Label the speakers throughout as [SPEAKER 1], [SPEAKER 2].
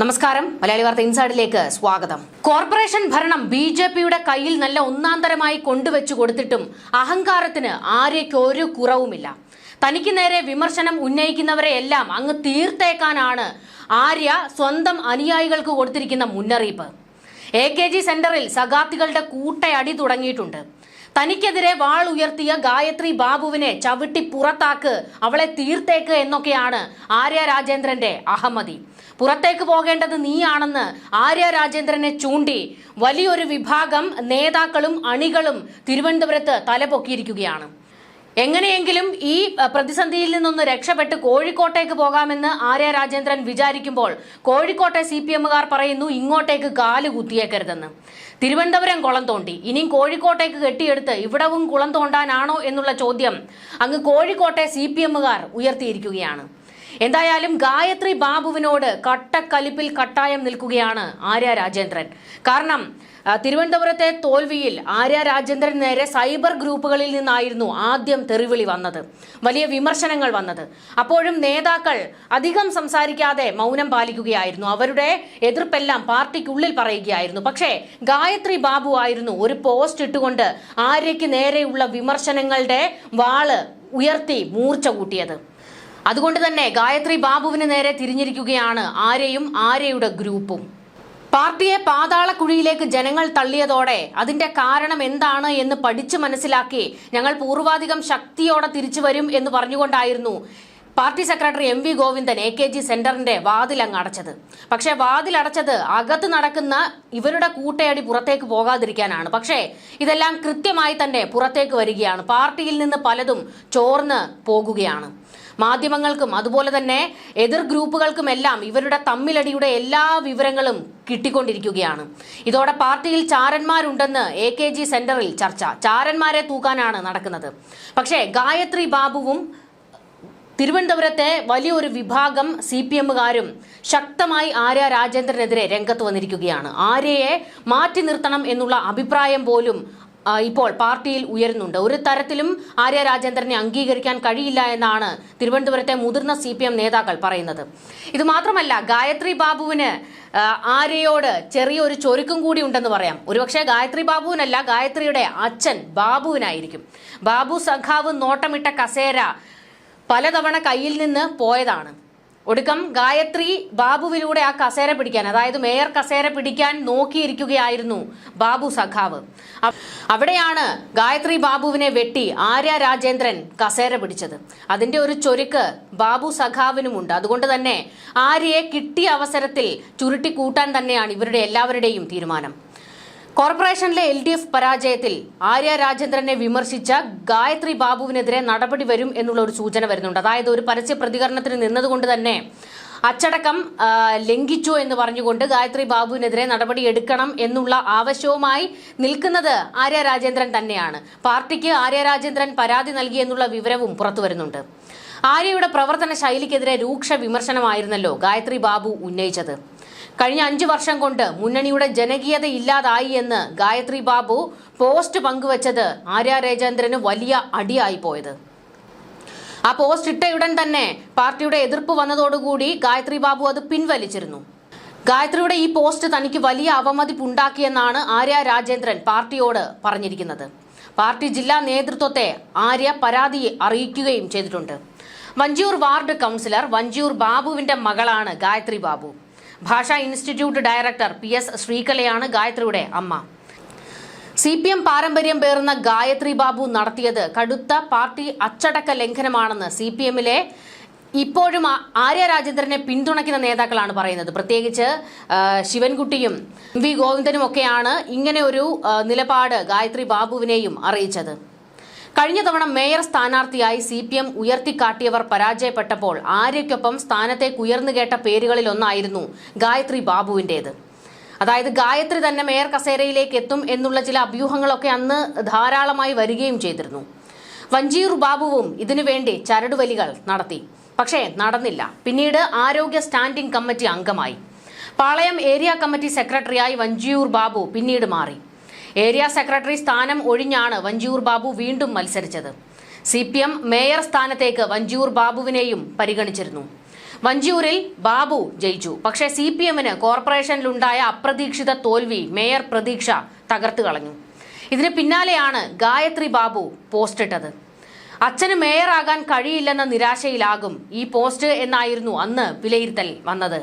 [SPEAKER 1] നമസ്കാരം. മലയാളി വാർത്ത ഇൻസൈഡിലേക്ക് സ്വാഗതം. കോർപ്പറേഷൻ ഭരണം ബി ജെ പിയുടെ കയ്യിൽ നല്ല ഒന്നാന്തരമായി കൊണ്ടുവച്ചു കൊടുത്തിട്ടും അഹങ്കാരത്തിന് ആരേക്കൊരു കുറവുമില്ല. തനിക്ക് നേരെ വിമർശനം ഉന്നയിക്കുന്നവരെ എല്ലാം അങ്ങ് തീർത്തേക്കാനാണ് ആര്യ സ്വന്തം അനുയായികൾക്ക് കൊടുത്തിരിക്കുന്ന മുന്നറിയിപ്പ്. എ കെ ജി സെന്ററിൽ സഖാത്തികളുടെ കൂട്ടയടി തുടങ്ങിയിട്ടുണ്ട്. തനിക്കെതിരെ വാൾ ഉയർത്തിയ ഗായത്രി ബാബുവിനെ ചവിട്ടി പുറത്താക്ക് അവളെ തീർത്തേക്ക് എന്നൊക്കെയാണ് ആര്യ രാജേന്ദ്രന്റെ അഹമ്മതി. പുറത്തേക്ക് പോകേണ്ടത് നീയാണെന്ന് ആര്യ രാജേന്ദ്രനെ ചൂണ്ടി വലിയൊരു വിഭാഗം നേതാക്കളും അണികളും തിരുവനന്തപുരത്ത് തലപൊക്കിയിരിക്കുകയാണ്. എങ്ങനെയെങ്കിലും ഈ പ്രതിസന്ധിയിൽ നിന്നൊന്ന് രക്ഷപ്പെട്ട് കോഴിക്കോട്ടേക്ക് പോകാമെന്ന് ആര്യ രാജേന്ദ്രൻ വിചാരിക്കുമ്പോൾ കോഴിക്കോട്ടെ സി പി എമ്മുകാർ പറയുന്നു ഇങ്ങോട്ടേക്ക് കാൽ കുത്തിയേക്കരുതെന്ന്. തിരുവനന്തപുരം കുളം തോണ്ടി. ഇനിയും കോഴിക്കോട്ടേക്ക് കെട്ടിയെടുത്ത് ഇവിടവും കുളം തോണ്ടാനാണോ എന്നുള്ള ചോദ്യം അങ്ങ് കോഴിക്കോട്ടെ സി പി എമ്മുകാർ ഉയർത്തിയിരിക്കുകയാണ്. എന്തായാലും ഗായത്രി ബാബുവിനോട് കട്ടക്കലിപ്പിൽ കട്ടായം നിൽക്കുകയാണ് ആര്യ രാജേന്ദ്രൻ. കാരണം തിരുവനന്തപുരത്തെ തോൽവിയിൽ ആര്യ രാജേന്ദ്രൻ നേരെ സൈബർ ഗ്രൂപ്പുകളിൽ നിന്നായിരുന്നു ആദ്യം തെറിവിളി വന്നത്. വലിയ വിമർശനങ്ങൾ വന്നത്. അപ്പോഴും നേതാക്കൾ അധികം സംസാരിക്കാതെ മൗനം പാലിക്കുകയായിരുന്നു. അവരുടെ എതിർപ്പെല്ലാം പാർട്ടിക്കുള്ളിൽ പറയുകയായിരുന്നു. പക്ഷേ ഗായത്രി ബാബു ആയിരുന്നു ഒരു പോസ്റ്റ് ഇട്ടുകൊണ്ട് ആര്യയ്ക്ക് നേരെയുള്ള വിമർശനങ്ങളുടെ വാൾ ഉയർത്തി മൂർച്ച കൂട്ടിയത്. അതുകൊണ്ട് തന്നെ ഗായത്രി ബാബുവിന് നേരെ തിരിഞ്ഞിരിക്കുകയാണ് ആരെയും ആരെയുടെ ഗ്രൂപ്പും. പാർട്ടിയെ പാതാളക്കുഴിയിലേക്ക് ജനങ്ങൾ തള്ളിയതോടെ അതിന്റെ കാരണം എന്താണ് എന്ന് പഠിച്ചു മനസ്സിലാക്കി ഞങ്ങൾ പൂർവാധികം ശക്തിയോടെ തിരിച്ചു വരും എന്ന് പറഞ്ഞുകൊണ്ടായിരുന്നു party secretary M V Govindan A K G സെന്ററിന്റെ അടച്ചത്. പക്ഷേ വാതിൽ അടച്ചത് അകത്ത് നടക്കുന്ന ഇവരുടെ കൂട്ടയടി പുറത്തേക്ക് പോകാതിരിക്കാനാണ്. പക്ഷേ ഇതെല്ലാം കൃത്യമായി തന്നെ പുറത്തേക്ക് വരികയാണ്. പാർട്ടിയിൽ നിന്ന് പലതും ചോർന്ന് പോകുകയാണ്. മാധ്യമങ്ങൾക്കും അതുപോലെ തന്നെ എതിർ ഗ്രൂപ്പുകൾക്കും എല്ലാം ഇവരുടെ തമ്മിലടിയുടെ എല്ലാ വിവരങ്ങളും കിട്ടിക്കൊണ്ടിരിക്കുകയാണ്. ഇതോടെ പാർട്ടിയിൽ ചാരന്മാരുണ്ടെന്ന് എ കെ ജി സെന്ററിൽ ചർച്ച. ചാരന്മാരെ തൂക്കാനാണ് നടക്കുന്നത്. പക്ഷേ ഗായത്രി ബാബുവും തിരുവനന്തപുരത്തെ വലിയൊരു വിഭാഗം സി പി എമ്മുകാരും ശക്തമായി ആര്യ രാജേന്ദ്രനെതിരെ രംഗത്ത് വന്നിരിക്കുകയാണ്. ആര്യയെ മാറ്റി നിർത്തണം എന്നുള്ള അഭിപ്രായം പോലും ഇപ്പോൾ പാർട്ടിയിൽ ഉയരുന്നുണ്ട്. ഒരു തരത്തിലും ആര്യ രാജേന്ദ്രനെ അംഗീകരിക്കാൻ കഴിയില്ല എന്നാണ് തിരുവനന്തപുരത്തെ മുതിർന്ന സി നേതാക്കൾ പറയുന്നത്. ഇത് മാത്രമല്ല ഗായത്രി ബാബുവിന് ആര്യയോട് ചെറിയൊരു ചൊരുക്കും കൂടി ഉണ്ടെന്ന് പറയാം. ഒരുപക്ഷെ ഗായത്രി ബാബുവിനല്ല ഗായത്രിയുടെ അച്ഛൻ ബാബുവിനായിരിക്കും. ബാബു സഖാവ് നോട്ടമിട്ട കസേര പലതവണ കയ്യിൽ നിന്ന് പോയതാണ്. ഒടുക്കം ഗായത്രി ബാബുവിലൂടെ ആ കസേര പിടിക്കാൻ അതായത് മേയർ കസേര പിടിക്കാൻ നോക്കിയിരിക്കുകയായിരുന്നു ബാബു സഖാവ്. അവിടെയാണ് ഗായത്രി ബാബുവിനെ വെട്ടി ആര്യ രാജേന്ദ്രൻ കസേര പിടിച്ചത്. അതിന്റെ ഒരു ചൊരുക്ക് ബാബു സഖാവിനുമുണ്ട്. അതുകൊണ്ട് തന്നെ ആര്യയെ കിട്ടിയ അവസരത്തിൽ ചുരുട്ടി കൂട്ടാൻ തന്നെയാണ് ഇവരുടെ എല്ലാവരുടെയും തീരുമാനം. കോർപ്പറേഷനിലെ എൽ ഡി എഫ് പരാജയത്തിൽ ആര്യ രാജേന്ദ്രനെ വിമർശിച്ച ഗായത്രി ബാബുവിനെതിരെ നടപടി വരും എന്നുള്ള ഒരു സൂചന വരുന്നുണ്ട്. അതായത് ഒരു പരസ്യ പ്രതികരണത്തിന് നിന്നതുകൊണ്ട് തന്നെ അച്ചടക്കം ലംഘിച്ചു എന്ന് പറഞ്ഞുകൊണ്ട് ഗായത്രി ബാബുവിനെതിരെ നടപടി എടുക്കണം എന്നുള്ള ആവശ്യവുമായി നിൽക്കുന്നത് ആര്യ രാജേന്ദ്രൻ തന്നെയാണ്. പാർട്ടിക്ക് ആര്യ രാജേന്ദ്രൻ പരാതി നൽകി എന്നുള്ള വിവരവും പുറത്തു വരുന്നുണ്ട്. ആര്യയുടെ പ്രവർത്തന ശൈലിക്കെതിരെ രൂക്ഷ വിമർശനമായിരുന്നല്ലോ ഗായത്രി ബാബു ഉന്നയിച്ചത്. കഴിഞ്ഞ അഞ്ചു വർഷം കൊണ്ട് മുന്നണിയുടെ ജനകീയത ഇല്ലാതായി എന്ന് ഗായത്രി ബാബു പോസ്റ്റ് പങ്കുവച്ചത് ആര്യ രാജേന്ദ്രന് വലിയ അടിയായി പോയത്. ആ പോസ്റ്റ് ഇട്ടയുടൻ തന്നെ പാർട്ടിയുടെ എതിർപ്പ് വന്നതോടുകൂടി ഗായത്രി ബാബു അത് പിൻവലിച്ചിരുന്നു. ഗായത്രിയുടെ ഈ പോസ്റ്റ് തനിക്ക് വലിയ അവമതിപ്പുണ്ടാക്കിയെന്നാണ് ആര്യ രാജേന്ദ്രൻ പാർട്ടിയോട് പറഞ്ഞിരിക്കുന്നത്. പാർട്ടി ജില്ലാ നേതൃത്വത്തെ ആര്യ പരാതി അറിയിക്കുകയും ചെയ്തിട്ടുണ്ട്. വഞ്ചിയൂർ വാർഡ് കൗൺസിലർ വഞ്ചിയൂർ ബാബുവിന്റെ മകളാണ് ഗായത്രി ബാബു. ഭാഷാ ഇൻസ്റ്റിറ്റ്യൂട്ട് ഡയറക്ടർ പി എസ് ശ്രീകലയാണ് ഗായത്രിയുടെ അമ്മ. സി പി എം പാരമ്പര്യം പേറുന്ന ഗായത്രി ബാബു നടത്തിയത് കടുത്ത പാർട്ടി അച്ചടക്ക ലംഘനമാണെന്ന് സി പി എമ്മിലെ ഇപ്പോഴും ആര്യ രാജേന്ദ്രനെ പിന്തുണയ്ക്കുന്ന നേതാക്കളാണ് പറയുന്നത്. പ്രത്യേകിച്ച് ശിവൻകുട്ടിയും വി ഗോവിന്ദനും ഒക്കെയാണ് ഇങ്ങനെ ഒരു നിലപാട് ഗായത്രി ബാബുവിനെയും അറിയിച്ചത്. കഴിഞ്ഞ തവണ മേയർ സ്ഥാനാർത്ഥിയായി സി പി എം ഉയർത്തിക്കാട്ടിയവർ പരാജയപ്പെട്ടപ്പോൾ ആര്യയ്ക്കൊപ്പം സ്ഥാനത്തേക്ക് ഉയർന്നു കേട്ട പേരുകളിൽ ഒന്നായിരുന്നു ഗായത്രി ബാബുവിന്റേത്. അതായത് ഗായത്രി തന്നെ മേയർ കസേരയിലേക്ക് എത്തും എന്നുള്ള ചില അഭ്യൂഹങ്ങളൊക്കെ അന്ന് ധാരാളമായി വരികയും ചെയ്തിരുന്നു. വഞ്ചിയൂർ ബാബുവും ഇതിനുവേണ്ടി ചരടുവലികൾ നടത്തി. പക്ഷേ നടന്നില്ല. പിന്നീട് ആരോഗ്യ സ്റ്റാൻഡിംഗ് കമ്മിറ്റി അംഗമായി. പാളയം ഏരിയ കമ്മിറ്റി സെക്രട്ടറിയായി വഞ്ചിയൂർ ബാബു പിന്നീട് മാറി. ഏരിയ സെക്രട്ടറി സ്ഥാനം ഒഴിഞ്ഞാണ് വഞ്ചിയൂർ ബാബു വീണ്ടും മത്സരിച്ചത്. സി പി എം മേയർ സ്ഥാനത്തേക്ക് വഞ്ചിയൂർ ബാബുവിനെയും പരിഗണിച്ചിരുന്നു. വഞ്ചിയൂരിൽ ബാബു ജയിച്ചു. പക്ഷേ സി പി എമ്മിന് കോർപ്പറേഷനിലുണ്ടായ അപ്രതീക്ഷിത തോൽവി മേയർ പ്രതീക്ഷ തകർത്തു കളഞ്ഞു. ഇതിന് പിന്നാലെയാണ് ഗായത്രി ബാബു പോസ്റ്റിട്ടത് അച്ഛന് മേയറാകാൻ കഴിയില്ലെന്ന നിരാശയിലാകും ഈ പോസ്റ്റ് എന്നായിരുന്നു അന്ന് വിലയിരുത്തൽ വന്നത്.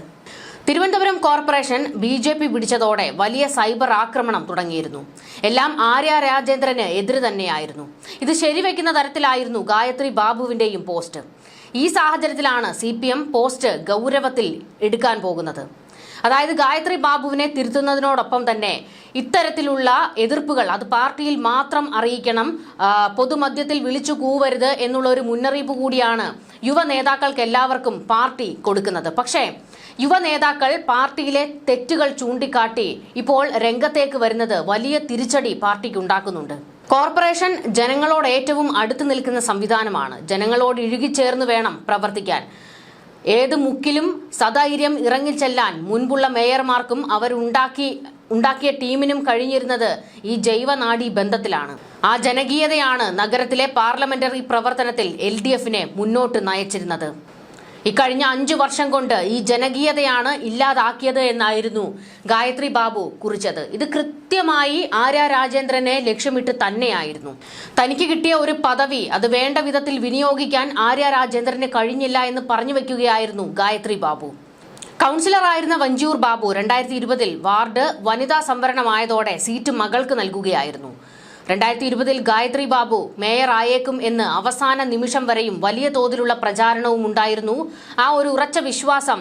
[SPEAKER 1] Thiruvananthapuram corporation B J P പിടിച്ചതോടെ വലിയ സൈബർ ആക്രമണം തുടങ്ങിയിരുന്നു. എല്ലാം ആര്യ രാജേന്ദ്രന് എതിര് തന്നെയായിരുന്നു. ഇത് ശരിവെക്കുന്ന തരത്തിലായിരുന്നു ഗായത്രി ബാബുവിന്റെയും പോസ്റ്റ്. ഈ സാഹചര്യത്തിലാണ് സി പി എം പോസ്റ്റ് ഗൗരവത്തിൽ എടുക്കാൻ പോകുന്നത്. അതായത് ഗായത്രി ബാബുവിനെ തിരുത്തുന്നതിനോടൊപ്പം തന്നെ ഇത്തരത്തിലുള്ള എതിർപ്പുകൾ അത് പാർട്ടിയിൽ മാത്രം അറിയിക്കണം പൊതുമധ്യത്തിൽ വിളിച്ചു കൂവരുത് എന്നുള്ള ഒരു മുന്നറിയിപ്പ് കൂടിയാണ് യുവ നേതാക്കൾക്ക് എല്ലാവർക്കും പാർട്ടി കൊടുക്കുന്നത്. പക്ഷേ യുവ നേതാക്കൾ പാർട്ടിയിലെ തെറ്റുകൾ ചൂണ്ടിക്കാട്ടി ഇപ്പോൾ രംഗത്തേക്ക് വരുന്നത് വലിയ തിരിച്ചടി പാർട്ടിക്ക് ഉണ്ടാക്കുന്നുണ്ട് കോർപ്പറേഷൻ ജനങ്ങളോട് ഏറ്റവും അടുത്തു നിൽക്കുന്ന സംവിധാനമാണ്. ജനങ്ങളോട് ഇഴുകിച്ചേർന്ന് വേണം പ്രവർത്തിക്കാൻ. ഏത് മുക്കിലും സധൈര്യം ഇറങ്ങിച്ചെല്ലാൻ മുൻപുള്ള മേയർമാർക്കും അവരുണ്ടാക്കി ഉണ്ടാക്കിയ ടീമിനും കഴിഞ്ഞിരുന്നത് ഈ ജൈവനാഡി ബന്ധത്തിലാണ്. ആ ജനകീയതയാണ് നഗരത്തിലെ പാർലമെന്ററി പ്രവർത്തനത്തിൽ എൽ മുന്നോട്ട് നയിച്ചിരുന്നത്. ഇക്കഴിഞ്ഞ അഞ്ചു വർഷം കൊണ്ട് ഈ ജനകീയതയാണ് ഇല്ലാതാക്കിയത് എന്നായിരുന്നു ഗായത്രി ബാബു കുറിച്ചത്. ഇത് കൃത്യമായി ആര്യ രാജേന്ദ്രനെ ലക്ഷ്യമിട്ട് തന്നെയായിരുന്നു. തനിക്ക് കിട്ടിയ ഒരു പദവി അത് വേണ്ട വിധത്തിൽ വിനിയോഗിക്കാൻ ആര്യ രാജേന്ദ്രന് കഴിഞ്ഞില്ല എന്ന് പറഞ്ഞു വെക്കുകയായിരുന്നു ഗായത്രി ബാബു. കൗൺസിലറായിരുന്ന വഞ്ചൂർ ബാബു രണ്ടായിരത്തി ഇരുപതിൽ വാർഡ് വനിതാ സംവരണമായതോടെ സീറ്റ് മകൾക്ക് നൽകുകയായിരുന്നു. രണ്ടായിരത്തി ഇരുപതിൽ ഗായത്രി ബാബു മേയർ ആയേക്കും എന്ന് അവസാന നിമിഷം വരെയും വലിയ തോതിലുള്ള പ്രചാരണവും ഉണ്ടായിരുന്നു. ആ ഒരു ഉറച്ച വിശ്വാസം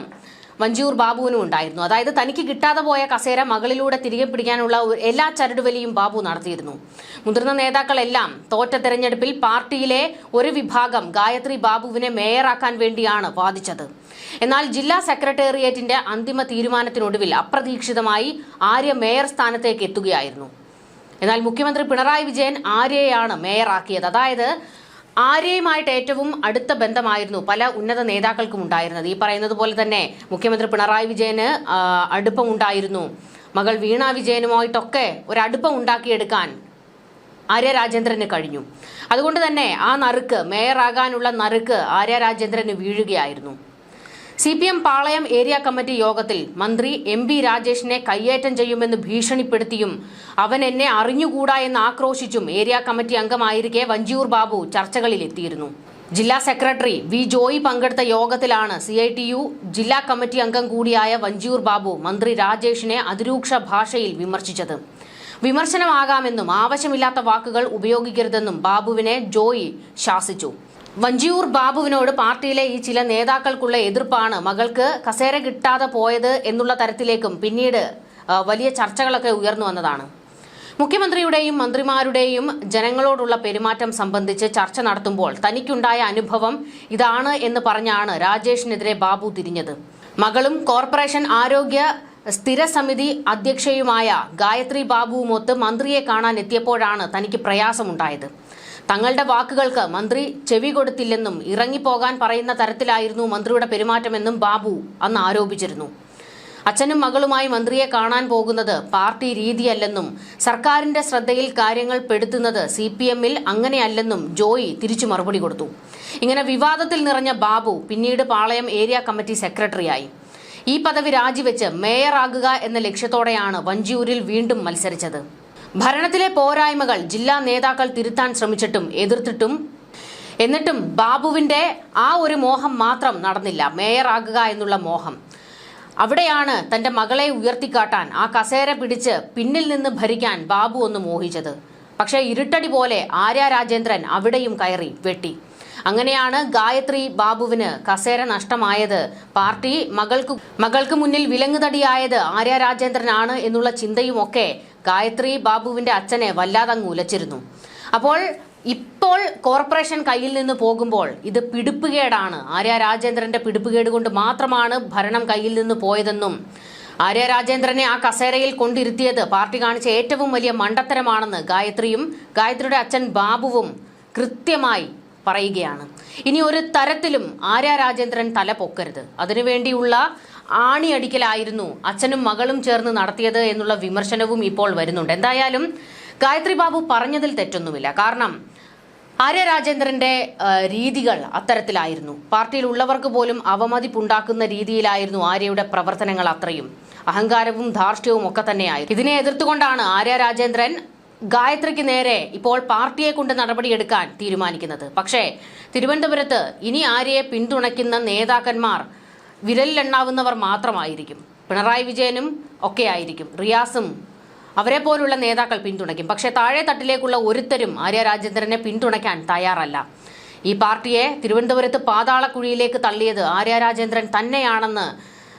[SPEAKER 1] മഞ്ജൂർ ബാബുവിനും ഉണ്ടായിരുന്നു. അതായത് തനിക്ക് കിട്ടാതെ പോയ കസേര മകളിലൂടെ തിരികെ പിടിക്കാനുള്ള എല്ലാ ചരടുവലിയും ബാബു നടത്തിയിരുന്നു. മുതിർന്ന നേതാക്കളെല്ലാം തോറ്റ തെരഞ്ഞെടുപ്പിൽ പാർട്ടിയിലെ ഒരു വിഭാഗം ഗായത്രി ബാബുവിനെ മേയറാക്കാൻ വേണ്ടിയാണ് വാദിച്ചത്. എന്നാൽ ജില്ലാ സെക്രട്ടേറിയറ്റിന്റെ അന്തിമ തീരുമാനത്തിനൊടുവിൽ അപ്രതീക്ഷിതമായി ആര്യ മേയർ സ്ഥാനത്തേക്ക് എത്തുകയായിരുന്നു. എന്നാൽ മുഖ്യമന്ത്രി പിണറായി വിജയൻ ആര്യയാണ് മേയറാക്കിയത്. അതായത് ആര്യയുമായിട്ട് ഏറ്റവും അടുത്ത ബന്ധമായിരുന്നു പല ഉന്നത നേതാക്കൾക്കും ഉണ്ടായിരുന്നത്. ഈ പറയുന്നത് പോലെ തന്നെ മുഖ്യമന്ത്രി പിണറായി വിജയന് അടുപ്പം അടുപ്പമുണ്ടായിരുന്നു മകൾ വീണ വിജയനുമായിട്ടൊക്കെ ഒരടുപ്പം ഉണ്ടാക്കിയെടുക്കാൻ ആര്യ രാജേന്ദ്രന് കഴിഞ്ഞു. അതുകൊണ്ട് തന്നെ ആ നറുക്ക് മേയറാകാനുള്ള നറുക്ക് ആര്യ രാജേന്ദ്രന് വീഴുകയായിരുന്നു. C P M Palayam area committee യോഗത്തിൽ മന്ത്രി എം ബി രാജേഷിനെ കയ്യേറ്റം ചെയ്യുമെന്ന് ഭീഷണിപ്പെടുത്തിയും അവൻ എന്നെ അറിഞ്ഞുകൂടാ എന്ന് ആക്രോശിച്ചും ഏരിയ കമ്മിറ്റി അംഗമായിരിക്കെ വഞ്ചിയൂർ ബാബു ചർച്ചകളിലെത്തിയിരുന്നു. ജില്ലാ സെക്രട്ടറി വി ജോയി പങ്കെടുത്ത യോഗത്തിലാണ് സി ഐ ടി യു ജില്ലാ കമ്മിറ്റി അംഗം കൂടിയായ വഞ്ചിയൂർ ബാബു മന്ത്രി രാജേഷിനെ അതിരൂക്ഷ ഭാഷയിൽ വിമർശിച്ചത്. വിമർശനമാകാമെന്നും ആവശ്യമില്ലാത്ത വാക്കുകൾ ഉപയോഗിക്കരുതെന്നും ബാബുവിനെ ജോയി ശാസിച്ചു. വഞ്ചിയൂർ ബാബുവിനോട് പാർട്ടിയിലെ ഈ ചില നേതാക്കൾക്കുള്ള എതിർപ്പാണ്. മകൾക്ക് കസേര കിട്ടാതെ പോയത് എന്നുള്ള തരത്തിലേക്കും പിന്നീട് വലിയ ചർച്ചകളൊക്കെ ഉയർന്നു വന്നതാണ്. മുഖ്യമന്ത്രിയുടെയും മന്ത്രിമാരുടെയും ജനങ്ങളോടുള്ള പെരുമാറ്റം സംബന്ധിച്ച് ചർച്ച നടത്തുമ്പോൾ തനിക്കുണ്ടായ അനുഭവം ഇതാണ് എന്ന് പറഞ്ഞാണ് രാജേഷിനെതിരെ ബാബു തിരിഞ്ഞത്. മകളും കോർപ്പറേഷൻ ആരോഗ്യ സ്ഥിരസമിതി അധ്യക്ഷയുമായ ഗായത്രി ബാബുവുമൊത്ത് മന്ത്രിയെ കാണാൻ എത്തിയപ്പോഴാണ് തനിക്ക് പ്രയാസമുണ്ടായത്. തങ്ങളുടെ വാക്കുകൾക്ക് മന്ത്രി ചെവി കൊടുത്തില്ലെന്നും ഇറങ്ങിപ്പോകാൻ പറയുന്ന തരത്തിലായിരുന്നു മന്ത്രിയുടെ പെരുമാറ്റമെന്നും ബാബു അന്ന് ആരോപിച്ചിരുന്നു. അച്ഛനും മകളുമായി മന്ത്രിയെ കാണാൻ പോകുന്നത് പാർട്ടി രീതിയല്ലെന്നും സർക്കാരിന്റെ ശ്രദ്ധയിൽ കാര്യങ്ങൾ പെടുത്തുന്നത് സി പി എമ്മിൽ അങ്ങനെയല്ലെന്നും ജോയി തിരിച്ചു മറുപടി കൊടുത്തു. ഇങ്ങനെ വിവാദത്തിൽ നിറഞ്ഞ ബാബു പിന്നീട് പാളയം ഏരിയ കമ്മിറ്റി സെക്രട്ടറിയായി. ഈ പദവി രാജിവെച്ച് മേയറാകുക എന്ന ലക്ഷ്യത്തോടെയാണ് വഞ്ചിയൂരിൽ വീണ്ടും മത്സരിച്ചത്. ഭരണത്തിലെ പോരായ്മകൾ ജില്ലാ നേതാക്കൾ തിരുത്താൻ ശ്രമിച്ചിട്ടും എതിർത്തിട്ടും എന്നിട്ടും ബാബുവിന്റെ ആ ഒരു മോഹം മാത്രം നടന്നില്ല. മേയറാകുക എന്നുള്ള മോഹം. അവിടെയാണ് തന്റെ മകളെ ഉയർത്തിക്കാട്ടാൻ ആ കസേര പിടിച്ച് പിന്നിൽ നിന്ന് ഭരിക്കാൻ ബാബു ഒന്ന് മോഹിച്ചത്. പക്ഷേ ഇരുട്ടടി പോലെ ആര്യ രാജേന്ദ്രൻ അവിടെയും കയറി വെട്ടി. അങ്ങനെയാണ് ഗായത്രി ബാബുവിന് കസേര നഷ്ടമായത്. പാർട്ടി മകൾക്ക് മകൾക്ക് മുന്നിൽ വിലങ്ങുതടിയായത് ആര്യ രാജേന്ദ്രനാണ് എന്നുള്ള ചിന്തയുമൊക്കെ ഗായത്രി ബാബുവിന്റെ അച്ഛനെ വല്ലാതങ്ങ് ഉലച്ചിരുന്നു. അപ്പോൾ ഇപ്പോൾ കോർപ്പറേഷൻ കയ്യിൽ നിന്ന് പോകുമ്പോൾ ഇത് പിടിപ്പുകേടാണ്. ആര്യ രാജേന്ദ്രന്റെ പിടിപ്പുകേട് കൊണ്ട് മാത്രമാണ് ഭരണം കയ്യിൽ നിന്ന് പോയതെന്നും ആര്യ രാജേന്ദ്രനെ ആ കസേരയിൽ കൊണ്ടിരുത്തിയത് പാർട്ടി കാണിച്ച ഏറ്റവും വലിയ മണ്ടത്തരമാണെന്ന് ഗായത്രിയും ഗായത്രിയുടെ അച്ഛൻ ബാബുവും കൃത്യമായി പറയുകയാണ്. ഇനി ഒരു തരത്തിലും ആര്യ രാജേന്ദ്രൻ തല പൊക്കരുത്. അതിനുവേണ്ടിയുള്ള ആണിയടിക്കലായിരുന്നു അച്ഛനും മകളും ചേർന്ന് നടത്തിയത് എന്നുള്ള വിമർശനവും ഇപ്പോൾ വരുന്നുണ്ട്. എന്തായാലും ഗായത്രി ബാബു പറഞ്ഞതിൽ തെറ്റൊന്നുമില്ല. കാരണം ആര്യ രാജേന്ദ്രന്റെ രീതികൾ അത്തരത്തിലായിരുന്നു. പാർട്ടിയിലുള്ളവർക്ക് പോലും അവമതിപ്പുണ്ടാക്കുന്ന രീതിയിലായിരുന്നു ആര്യയുടെ പ്രവർത്തനങ്ങൾ അത്രയും. അഹങ്കാരവും ധാർഷ്ട്യവും ഒക്കെ തന്നെയായിരുന്നു. ഇതിനെ എതിർത്തുകൊണ്ടാണ് ആര്യ രാജേന്ദ്രൻ ഗായത്രിക്ക് നേരെ ഇപ്പോൾ പാർട്ടിയെ കൊണ്ട് നടപടിയെടുക്കാൻ തീരുമാനിക്കുന്നത്. പക്ഷേ തിരുവനന്തപുരത്ത് ഇനി ആരെയെ പിന്തുണയ്ക്കുന്ന നേതാക്കന്മാർ വിരലിലെണ്ണാവുന്നവർ മാത്രമായിരിക്കും. പിണറായി വിജയനും ഒക്കെ ആയിരിക്കും. റിയാസും അവരെ പോലുള്ള നേതാക്കൾ പിന്തുണയ്ക്കും. പക്ഷേ താഴെ തട്ടിലേക്കുള്ള ഒരുത്തരും ആര്യ രാജേന്ദ്രനെ പിന്തുണയ്ക്കാൻ തയ്യാറല്ല. ഈ പാർട്ടിയെ തിരുവനന്തപുരത്ത് പാതാളക്കുഴിയിലേക്ക് തള്ളിയത് ആര്യ രാജേന്ദ്രൻ തന്നെയാണെന്ന്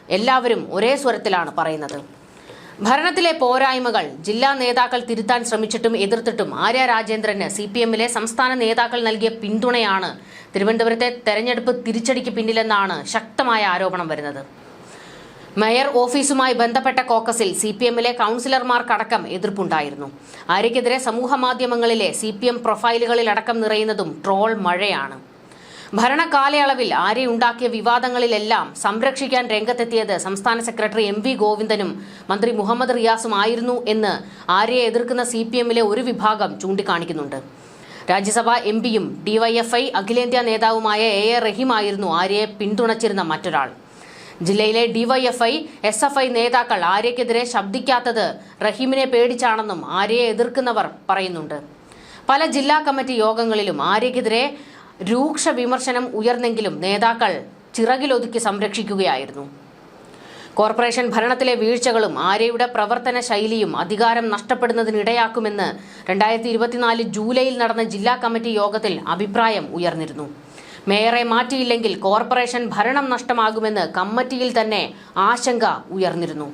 [SPEAKER 1] എല്ലാവരും ഒരേ സ്വരത്തിലാണ് പറയുന്നത്. ഭരണത്തിലെ പോരായ്മകൾ ജില്ലാ നേതാക്കൾ തിരുത്താൻ ശ്രമിച്ചിട്ടും എതിർത്തിട്ടും ആര്യ രാജേന്ദ്രന് സി പി എമ്മിലെ സംസ്ഥാന നേതാക്കൾ നൽകിയ പിന്തുണയാണ് തിരുവനന്തപുരത്തെ തെരഞ്ഞെടുപ്പ് തിരിച്ചടിക്ക് പിന്നിലെന്നാണ് ശക്തമായ ആരോപണം വരുന്നത്. മേയർ ഓഫീസുമായി ബന്ധപ്പെട്ട കോക്കസിൽ സി പി എമ്മിലെ കൗൺസിലർമാർക്കടക്കം എതിർപ്പുണ്ടായിരുന്നു. ആര്യക്കെതിരെ സമൂഹ മാധ്യമങ്ങളിലെ സി പി എം പ്രൊഫൈലുകളിലടക്കം നിറയുന്നതും ട്രോൾ മഴയാണ്. ഭരണകാലയളവിൽ ആരെ ഉണ്ടാക്കിയ വിവാദങ്ങളിലെല്ലാം സംരക്ഷിക്കാൻ രംഗത്തെത്തിയത് സംസ്ഥാന സെക്രട്ടറി എം വി ഗോവിന്ദനും മന്ത്രി മുഹമ്മദ് റിയാസും ആയിരുന്നു എന്ന് ആര്യയെ എതിർക്കുന്ന സി ഒരു വിഭാഗം ചൂണ്ടിക്കാണിക്കുന്നുണ്ട്. രാജ്യസഭാ എം പിയും ഡിവൈഎഫ്ഐ അഖിലേന്ത്യാ നേതാവുമായ എ എ റഹീമായിരുന്നു ആര്യയെ പിന്തുണച്ചിരുന്ന മറ്റൊരാൾ. ജില്ലയിലെ ഡിവൈഎഫ്ഐ എസ് എഫ് ഐ നേതാക്കൾ ആര്യക്കെതിരെ ശബ്ദിക്കാത്തത് റഹീമിനെ പേടിച്ചാണെന്നും ആര്യയെ എതിർക്കുന്നവർ പറയുന്നുണ്ട്. പല ജില്ലാ കമ്മിറ്റി യോഗങ്ങളിലും ആര്യയ്ക്കെതിരെ രൂക്ഷ വിമർശനം ഉയർന്നെങ്കിലും നേതാക്കൾ ചിറകിലൊതുക്കി സംരക്ഷിക്കുകയായിരുന്നു. കോർപ്പറേഷൻ ഭരണത്തിലെ വീഴ്ചകളും ആര്യയുടെ പ്രവർത്തന ശൈലിയും അധികാരം നഷ്ടപ്പെടുന്നതിനിടയാക്കുമെന്ന് രണ്ടായിരത്തി ഇരുപത്തിനാല് ജൂലൈയിൽ നടന്ന ജില്ലാ കമ്മിറ്റി യോഗത്തിൽ അഭിപ്രായം ഉയർന്നിരുന്നു. മേയറെ മാറ്റിയില്ലെങ്കിൽ കോർപ്പറേഷൻ ഭരണം നഷ്ടമാകുമെന്ന് കമ്മിറ്റിയിൽ തന്നെ ആശങ്ക ഉയർന്നിരുന്നു.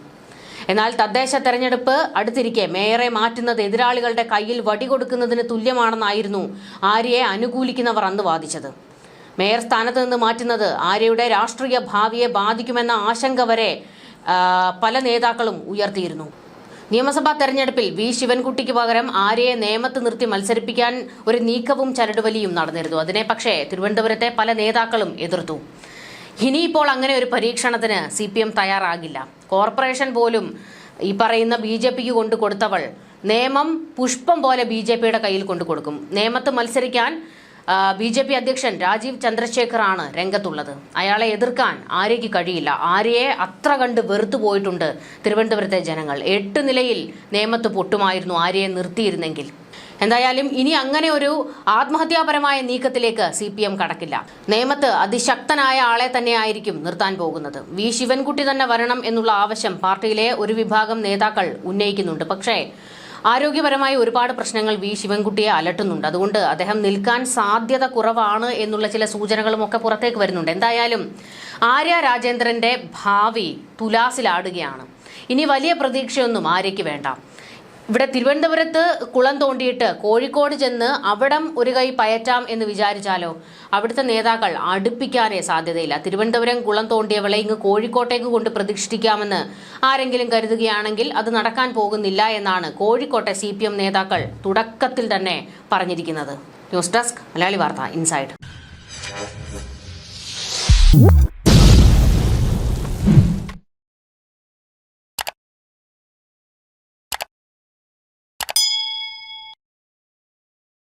[SPEAKER 1] എന്നാൽ തദ്ദേശ തെരഞ്ഞെടുപ്പ് അടുത്തിരിക്കെ മേയറെ മാറ്റുന്നത് എതിരാളികളുടെ കയ്യിൽ വടികൊടുക്കുന്നതിന് തുല്യമാണെന്നായിരുന്നു ആര്യയെ അനുകൂലിക്കുന്നവർ അന്ന് വാദിച്ചത്. മേയർ സ്ഥാനത്ത് നിന്ന് മാറ്റുന്നത് ആര്യയുടെ രാഷ്ട്രീയ ഭാവിയെ ബാധിക്കുമെന്ന ആശങ്ക വരെ പല നേതാക്കളും ഉയർത്തിയിരുന്നു. നിയമസഭാ തെരഞ്ഞെടുപ്പിൽ വി. ശിവൻകുട്ടിക്ക് പകരം ആര്യയെ നേമത്ത് നിർത്തി മത്സരിപ്പിക്കാൻ ഒരു നീക്കവും ചരടുവലിയും നടന്നിരുന്നു. അതിനെ പക്ഷേ തിരുവനന്തപുരത്തെ പല നേതാക്കളും എതിർത്തു. ഇനിയിപ്പോൾ അങ്ങനെ ഒരു പരീക്ഷണത്തിന് സി പി എം തയ്യാറാകില്ല. കോർപ്പറേഷൻ പോലും ഈ പറയുന്ന ബി ജെ പിക്ക് കൊണ്ടു കൊടുത്തവൾ നിയമം പുഷ്പം പോലെ ബി ജെ പിയുടെ കയ്യിൽ കൊണ്ടു കൊടുക്കും. നിയമത്ത് മത്സരിക്കാൻ ബി ജെ പി അധ്യക്ഷൻ രാജീവ് ചന്ദ്രശേഖറാണ് രംഗത്തുള്ളത്. അയാളെ എതിർക്കാൻ ആര്യയ്ക്ക് കഴിയില്ല. ആര്യയെ അത്ര കണ്ട് വെറുത്തു പോയിട്ടുണ്ട് തിരുവനന്തപുരത്തെ ജനങ്ങൾ. എട്ട് നിലയിൽ നിയമത്ത് പൊട്ടുമായിരുന്നു ആര്യയെ നിർത്തിയിരുന്നെങ്കിൽ. എന്തായാലും ഇനി അങ്ങനെ ഒരു ആത്മഹത്യാപരമായ നീക്കത്തിലേക്ക് സി പി എം കടക്കില്ല. നേമത്ത് അതിശക്തനായ ആളെ തന്നെയായിരിക്കും നിർത്താൻ പോകുന്നത്. വി ശിവൻകുട്ടി തന്നെ വരണം എന്നുള്ള ആവശ്യം പാർട്ടിയിലെ ഒരു വിഭാഗം നേതാക്കൾ ഉന്നയിക്കുന്നുണ്ട്. പക്ഷേ ആരോഗ്യപരമായി ഒരുപാട് പ്രശ്നങ്ങൾ വി ശിവൻകുട്ടിയെ അലട്ടുന്നുണ്ട്. അതുകൊണ്ട് അദ്ദേഹം നിൽക്കാൻ സാധ്യത കുറവാണ് എന്നുള്ള ചില സൂചനകളും ഒക്കെ പുറത്തേക്ക് വരുന്നുണ്ട്. എന്തായാലും ആര്യ രാജേന്ദ്രന്റെ ഭാവി തുലാസിലാടുകയാണ്. ഇനി വലിയ പ്രതീക്ഷയൊന്നും ആര്യയ്ക്ക് വേണ്ട. ഇവിടെ തിരുവനന്തപുരത്ത് കുളം തോണ്ടിയിട്ട് കോഴിക്കോട് ചെന്ന് അവിടം ഒരു കൈ പയറ്റാം എന്ന് വിചാരിച്ചാലോ? അവിടുത്തെ നേതാക്കൾ അടുപ്പിക്കാനേ സാധ്യതയില്ല. തിരുവനന്തപുരം കുളം തോണ്ടിയവളെ ഇങ്ങ് കോഴിക്കോട്ടേക്ക് കൊണ്ട് പ്രതിഷ്ഠിക്കാമെന്ന് ആരെങ്കിലും കരുതുകയാണെങ്കിൽ അത് നടക്കാൻ പോകുന്നില്ല എന്നാണ് കോഴിക്കോട്ടെ സി നേതാക്കൾ തുടക്കത്തിൽ തന്നെ പറഞ്ഞിരിക്കുന്നത്. ന്യൂസ് ഡെസ്ക് മലയാളി വാർത്ത ഇൻസൈഡ്.